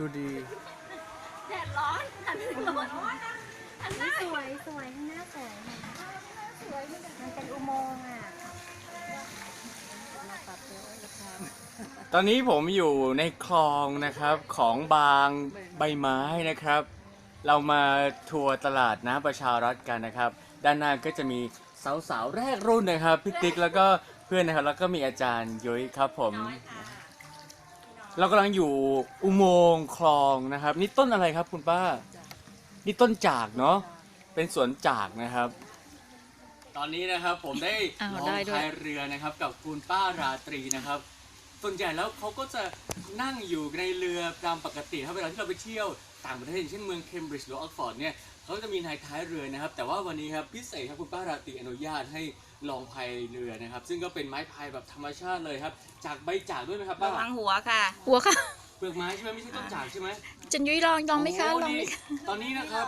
ดูดี แดดร้อนหันหน้าร้อนหันหน้าสวยสวยข้างหน้าสวยค่ะมันเป็นอุโมงค์อะมาปรับตัวราคาตอนนี้ผมอยู่ในคลองนะครับของบางใบไม้นะครับ เรามาทัวร์ตลาดน้ำประชารัฐกันนะครับ ด้านหน้าก็จะมีสาวๆแรกรุ่นนะครับพี่ติ๊กแล้วก็เพื่อนนะครับแล้วก็มีอาจารย์ยุ้ยครับผม เรากำลังอยู่อุโมงค์คลองนะครับ นี่ต้นอะไรครับคุณป้า นี่ต้นจากเนาะเป็นสวนจากนะครับ ตอนนี้นะครับผมได้อ้าวลองได้ด้วย พายเรือนะครับ กับคุณป้าราตรีนะครับ ส่วนใหญ่แล้วเขาก็จะนั่งอยู่ในเรือตามปกติครับเวลาที่เราไปเที่ยวต่างประเทศอย่างเช่นเมืองเคมบริดจ์หรือออกฟอร์ดเนี่ยเขาจะมีนายท้ายเรือนะครับ แต่ว่าวันนี้ครับพิเศษครับคุณป้าราตรีอนุญาตให้ลองพายเรือนะครับ ซึ่งก็เป็นไม้พายแบบธรรมชาติเลยครับ จากใบจากด้วยไหมครับป้าระวังหัวค่ะ หัวค่ะ เปลือกไม้ใช่ไหมไม่ใช่ต้นจากใช่ไหมจันยุ้ยลองลองไหมคะโอ้ลองไหมนี่คะ ตอนนี้นะครับ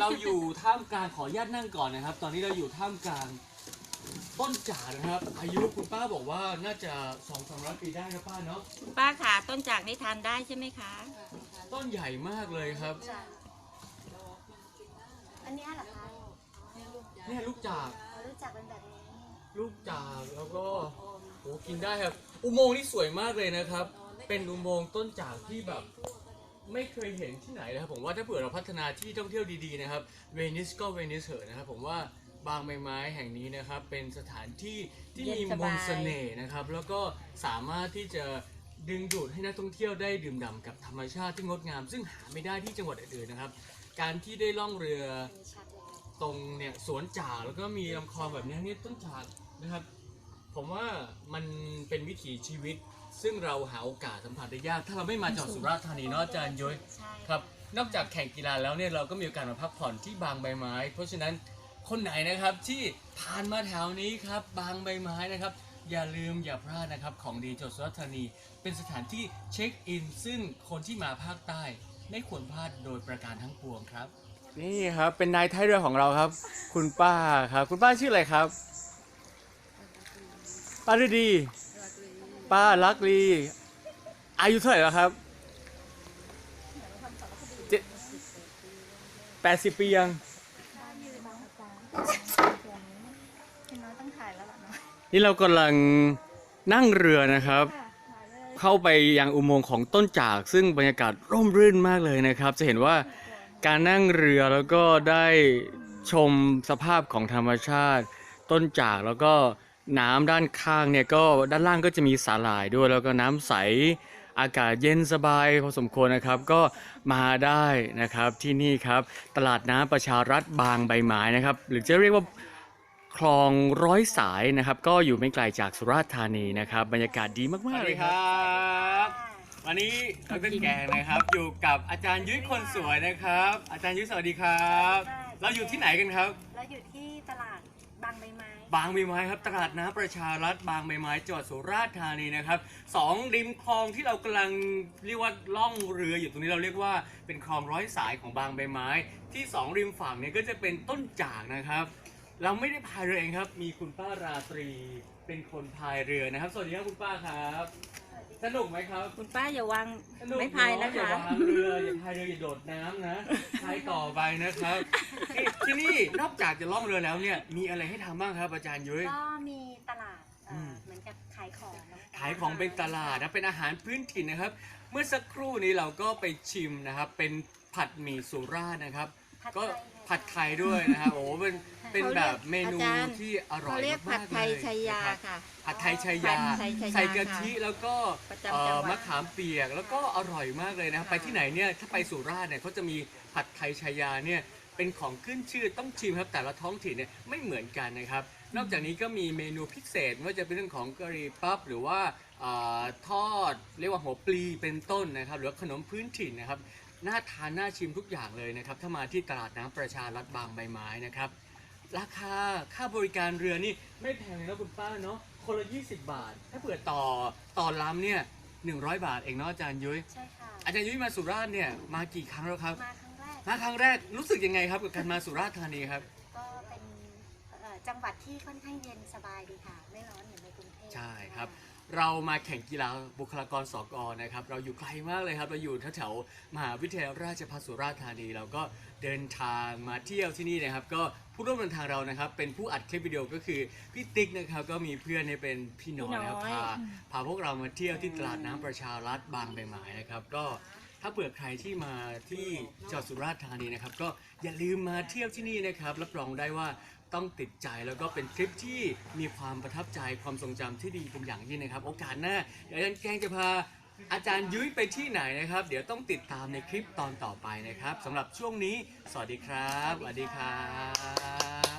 เราอยู่ท่ามกลางขออนุญาตนั่งก่อนนะครับ ตอนนี้เราอยู่ท่ามกลาง ต้นจากนะครับ อายุคุณป้าบอกว่าน่าจะสองสามร้อยปีได้นะป้าเนาะป้าขาต้นจากนี่ทานได้ใช่ไหมคะต้นใหญ่มากเลยครับ อันเนี้ยเหรอคะเนี่ยลูกจากเรารู้จักเป็นแบบนี้ลูกจากแล้วก็โหกินได้ครับ อุโมงค์นี่สวยมากเลยนะครับ เป็นอุโมงค์ต้นจากที่แบบ ไม่เคยเห็นที่ไหนนะครับ ผมว่าถ้าเผื่อเราพัฒนาที่ท่องเที่ยวดีๆนะครับเวนิสก็เวนิสเถอะนะครับ ผมว่า บางใบไม้แห่งนี้นะครับ เป็นสถานที่ที่มีมนต์เสน่ห์นะครับ แล้วก็สามารถที่จะดึงดูดให้นักท่องเที่ยวได้ดื่มด่ำกับธรรมชาติที่งดงาม ซึ่งหาไม่ได้ที่จังหวัดอื่นๆนะครับ การที่ได้ล่องเรือตรงเนี่ยสวนจ่าแล้วก็มีลำคลองแบบนี้นี่ต้นจานะครับ ผมว่ามันเป็นวิถีชีวิต ซึ่งเราหาโอกาสสัมผัสได้ยาก ถ้าเราไม่มาจังหวัดสุราษฎร์ธานีเนาะอาจารย์ย้อยครับ นอกจากแข่งกีฬาแล้วเนี่ยเราก็มีโอกาสมาพักผ่อนที่บางใบไม้ เพราะฉะนั้น คนไหนนะครับที่ผ่านมาแถวนี้ครับบางใบไม้นะครับ อย่าลืมอย่าพลาดนะครับของดีจังหวัดสุราษฎร์ธานี เป็นสถานที่เช็คอิน ซึ่งคนที่มาภาคใต้ ไม่ควรพลาดโดยประการทั้งปวงครับ นี่ครับเป็นนายท้ายเรือของเราครับ คุณป้าครับคุณป้าชื่ออะไรครับ ป้าฤดี ป้าลักลี อายุเท่าไหร่แล้วครับเจ็ดแปดสิบปียัง บ้านอยู่บางอาจารย์เดี๋ยวนี้พี่น้อยต้องถ่ายแล้วล่ะเนาะนี่เรากำลังนั่งเรือนะครับค่ะถ่ายเลยเข้าไปยังอุโมงค์ของต้นจาก ซึ่งบรรยากาศร่มรื่นมากเลยนะครับ จะเห็นว่าการนั่งเรือแล้วก็ได้ชมสภาพของธรรมชาติ ต้นจากแล้วก็น้ำด้านข้างเนี่ยก็ด้านล่างก็จะมีสาหร่ายด้วย แล้วก็น้ำใสอากาศเย็นสบายพอสมควรนะครับก็มาได้นะครับที่นี่ครับ ตลาดน้ำประชารัฐบางใบไม้นะครับ หรือจะเรียกว่า คลองร้อยสายนะครับ ก็อยู่ไม่ไกลจากสุราษฎร์ธานีนะครับ บรรยากาศดีมากๆเลยครับ วันนี้เราเป็นแกงนะครับ อยู่กับอาจารย์ยุ้ยคนสวยนะครับ อาจารย์ยุ้ยสวัสดีครับ เราอยู่ที่ไหนกันครับ เราอยู่ที่ตลาดบางใบไม้บางใบไม้ครับตลาดน้ำประชารัฐบางใบไม้จังหวัดสุราษฎร์ธานีนะครับสองริมคลองที่เรากำลังเรียกว่าล่องเรืออยู่ตรงนี้เราเรียกว่าเป็นคลองร้อยสายของบางใบไม้ ที่สองริมฝั่งเนี่ยก็จะเป็นต้นจากนะครับ เราไม่ได้พายเรือเองครับ มีคุณป้าราตรีเป็นคนพายเรือนะครับ สวัสดีครับคุณป้าครับ สนุกไหมครับคุณป้าอย่าวางสนุกไม่พายนะอย่าคะ วางเรืออย่าพายเรืออย่าโดดน้ำนะพายต่อไปนะครับที่ที่นี่นอกจากจะล่องเรือแล้วเนี่ย มีอะไรให้ทำบ้างครับ อาจารย์ยุ้ย ก็มีตลาดเอ่ออม เหมือนกับขายของเนอะขายของเป็นตลาดนะเป็นอาหารพื้นถิ่นนะครับ เมื่อสักครู่นี้เราก็ไปชิมนะครับ เป็นผัดหมี่สุราษฎร์นะครับผัด ก็ไทยผัดไทยด้วยนะครับ โอ้เป็นเป็นแบบเมนูอาจารย์ ที่อร่อเขายเรียกผัมาดกๆไทยเลยชัยยานะครับ ค่ะ ผัดไทยชัยยา ผัดไทยชัยยาใส่กะค่ะทิแล้วก็ประจำเอ่จังอหวัดมะขามเปียกแล้วก็อร่อยมากเลยนะครับค่ะ ไปที่ไหนเนี่ยถ้าไปสุราษฎร์เนี่ยเขาจะมีผัดไทยชัยยาเนี่ยเป็นของขึ้นชื่อต้องชิมครับแต่ละท้องถิ่นเนี่ยไม่เหมือนกันนะครับ นอกจากนี้ก็มีเมนูพิเศษไม่ว่าจะเป็นเรื่องของกะหรี่ปั๊บหรือว่าเอ่อทอดเรียกว่าหัวปลีเป็นต้นนะครับ หรือว่าขนมพื้นถิ่นนะครับ น่าทานน่าชิมทุกอย่างเลยนะครับ ถ้ามาที่ตลาดน้ำประชารัฐบางใบไม้นะครับ ราคาค่าบริการเรือนี่ไม่แพงเลยนะคุณป้าเนาะคนละ20 บาท ถ้าเผื่อต่อต่อลำเนี่ย100 บาทเองเนาะอาจารย์ยุ้ยใช่ค่ะ อาจารย์ยุ้ยมาสุราษฎร์เนี่ยมากี่ครั้งแล้วครับ มาครั้งแรก มาครั้งแรกรู้สึกยังไงครับกับการมาสุราษฎร์ธานีครับ ก็เป็นเอ่อจังหวัดที่ค่อนข้างเย็นสบายดีค่ะ ไม่ร้อนเหมือนในกรุงเทพใช่ครับ เรามาแข่งกีฬาบุคลากรสกนะครับ เราอยู่ไกลมากเลยครับ เราอยู่แถวๆมหาวิทยาลัยราชภัฏสุราษฎร์ธานี เราก็เดินทางมาเที่ยวที่นี่นะครับ ก็ผู้ร่วมเดินทางเรานะครับ เป็นผู้อัดคลิปวิดีโอก็คือพี่ติ๊กนะครับ ก็มีเพื่อนเนี่ยเป็นพี่น้อยนะครับพี่น้พาอยพาพวกเรามาเที่ยวที่ตลาดน้ำประชารัฐบางใบไม้นะครับ ก็ถ้าเผื่อใครที่มาที่จังหวัดสุราษฎร์ธานีนะครับ ก็อย่าลืมมาเที่ยวที่นี่นะครับรับรองได้ว่า ต้องติดใจแล้วก็เป็นทริปที่มีความประทับใจความทรงจำที่ดีเป็นอย่างยิ่งนะครับ โอกาสหน้าเดี๋ยวอาจารย์แกงจะพาอาจารย์ยุ้ยไปที่ไหนนะครับ เดี๋ยวต้องติดตามในคลิปตอนต่อไปนะครับสำหรับช่วงนี้ สวัสดีครับสวัสดีครับ